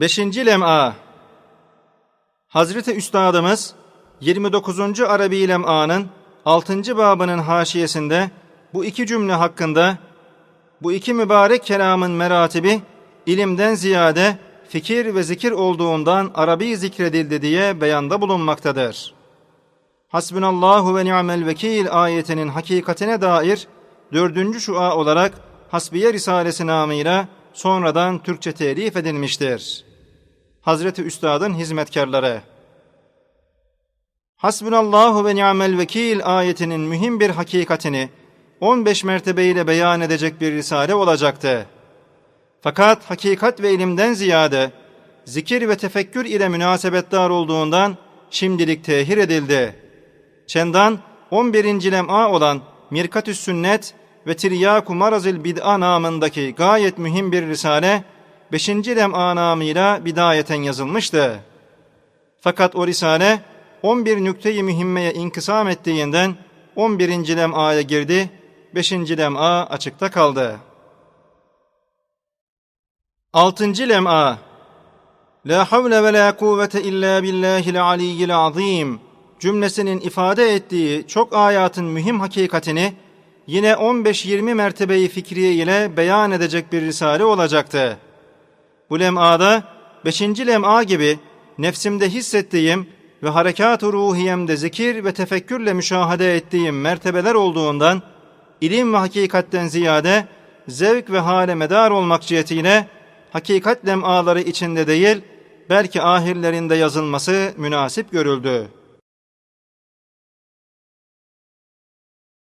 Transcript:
Beşinci lem'a Hazreti Üstadımız 29. Arabi lem'anın 6. babının haşiyesinde bu iki cümle hakkında bu iki mübarek kelamın meratibi ilimden ziyade fikir ve zikir olduğundan Arabi zikredildi diye beyanda bulunmaktadır. Hasbunallahu ve ni'mel vekil ayetinin hakikatine dair dördüncü şua olarak Hasbiye Risalesi namıyla sonradan Türkçe telif edilmiştir. Hazreti Üstad'ın hizmetkarları Hasbunallahu ve ni'mel vekil ayetinin mühim bir hakikatini 15 mertebeyle beyan edecek bir risale olacaktı. Fakat hakikat ve ilimden ziyade zikir ve tefekkür ile münasebetdar olduğundan şimdilik tehir edildi. Çendan 11. lem'a olan Mirkatüs Sünnet ve Tiryaku Marazil Bid'a namındaki gayet mühim bir risale 5. lem'a namıyla bidayeten yazılmıştı. Fakat o risale 11 nükteyi mühimmeye inkısam ettiğinden 11. lem'aya girdi, 5. lem'a açıkta kaldı. 6. lem'a La havle ve la kuvvete illa billahil aliyyil azim cümlesinin ifade ettiği çok ayatın mühim hakikatini yine 15-20 mertebeyi fikriye ile beyan edecek bir risale olacaktı. Bu lem'ada 5. lem'a gibi nefsimde hissettiğim ve harekat-ı ruhiyemde zikir ve tefekkürle müşahede ettiğim mertebeler olduğundan ilim ve hakikatten ziyade zevk ve hale medar olmak cihetiyle hakikat lem'aları içinde değil belki ahirlerinde yazılması münasip görüldü.